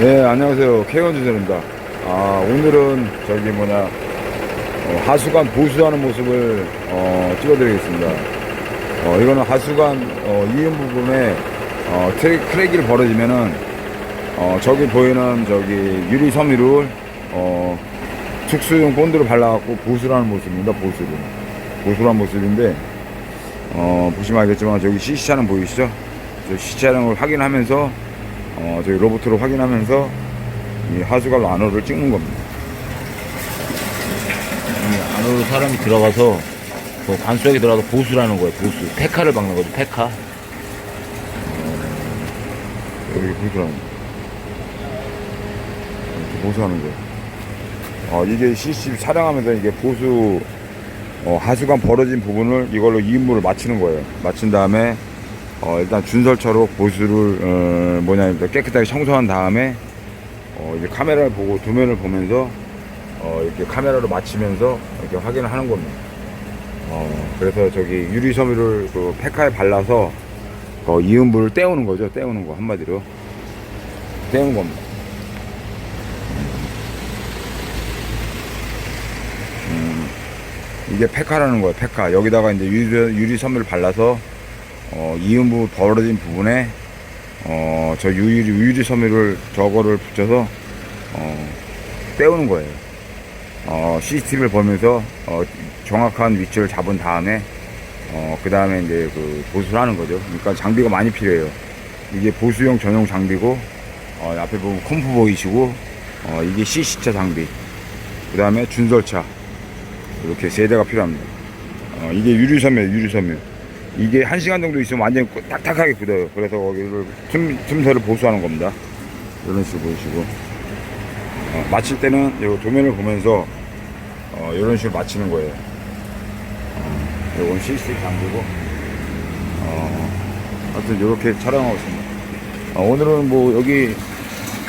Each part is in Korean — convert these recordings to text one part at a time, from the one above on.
네, 안녕하세요. K1 주선입니다. 아, 오늘은 저기 뭐냐, 어, 하수관 보수하는 모습을 어, 찍어드리겠습니다. 어, 이거는 하수관 어, 이음 부분에 어, 트랙, 크랙이 벌어지면은 어, 저기 보이는 저기 유리 섬유를 어, 특수용 본드로 발라갖고 보수를 하는 모습입니다. 보수를. 하는 모습인데 어, 보시면 알겠지만 저기 CC차량 보이시죠? 저 CC차량을 확인하면서 어, 저희 로봇으로 확인하면서 이 하수관 안으로를 찍는 겁니다. 이 안으로 사람이 들어가서 그 관속에 들어가서 보수를 하는 거예요. 보수. 페카를 박는 거죠. 페카. 여기 보수라는 거. 이렇게 보수하는 거. 어, 이게 CCTV 촬영하면서 이게 보수, 어, 하수관 벌어진 부분을 이걸로 이음물을 맞추는 거예요. 맞춘 다음에, 어, 일단 준설처로 보수를, 어, 뭐냐, 깨끗하게 청소한 다음에, 어, 이제 카메라를 보고 도면을 보면서, 어, 이렇게 카메라로 맞추면서 이렇게 확인을 하는 겁니다. 어, 그래서 저기 유리 섬유를 그 페카에 발라서 어, 이음물을 떼우는 거죠. 떼우는 거 한마디로 떼우는 겁니다. 음, 이게 페카라는 거예요. 페카 여기다가 이제 유리, 유리 섬유를 발라서 어, 이음부 벌어진 부분에 어, 저 유리 유리 섬유를 저거를 붙여서 어, 떼우는 거예요. 어, CCTV를 보면서 어, 정확한 위치를 잡은 다음에 어, 그 다음에 이제 그 보수를 하는 거죠. 그러니까 장비가 많이 필요해요. 이게 보수용 전용 장비고, 어, 앞에 보면 컴프 보이시고, 어, 이게 CC차 장비. 그 다음에 준설차. 이렇게 세 대가 필요합니다. 어, 이게 유리섬유예요, 유리섬유. 이게 한 시간 정도 있으면 완전히 꾸- 딱딱하게 굳어요. 그래서 거기를 틈, 틈새를 보수하는 겁니다. 이런 식으로 보이시고. 어, 마칠 때는 이 도면을 보면서, 어, 이런 식으로 마치는 거예요. 요건 CC 장비고 어, 하여튼 이렇게 촬영하고 있습니다 어, 오늘은 뭐 여기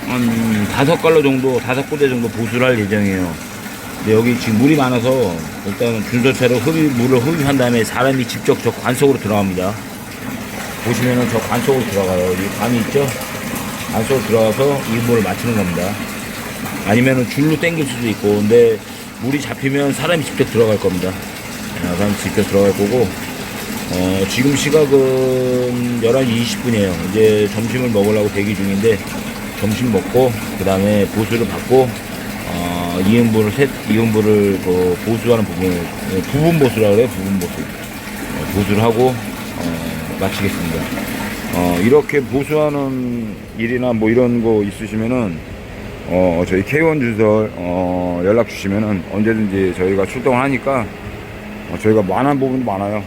한 다섯 갈로 정도, 다섯 군데 정도 보수를 할 예정이에요. 근데 여기 지금 물이 많아서 일단은 준설차로 흡입, 물을 흡입한 다음에 사람이 직접 저 관 속으로 들어갑니다. 보시면은 저 관 속으로 들어가요. 이 관이 있죠? 관 속으로 들어가서 이 물을 맞추는 겁니다. 아니면은 줄로 당길 수도 있고, 근데 물이 잡히면 사람이 직접 들어갈 겁니다. 아, 사람이 직접 들어갈 거고, 어, 지금 시각은 11시 20분이에요. 이제 점심을 먹으려고 대기 중인데, 점심 먹고, 그 다음에 보수를 받고, 어, 이음부를, 셋, 이음부를 그 보수하는 부분, 예, 부분 보수라 그래요, 부분 보수. 어, 보수를 하고, 어, 마치겠습니다. 어, 이렇게 보수하는 일이나 뭐 이런 거 있으시면은 어, 저희 K1 주설 어, 연락 주시면은 언제든지 저희가 출동을 하니까 어, 저희가 만한 부분도 많아요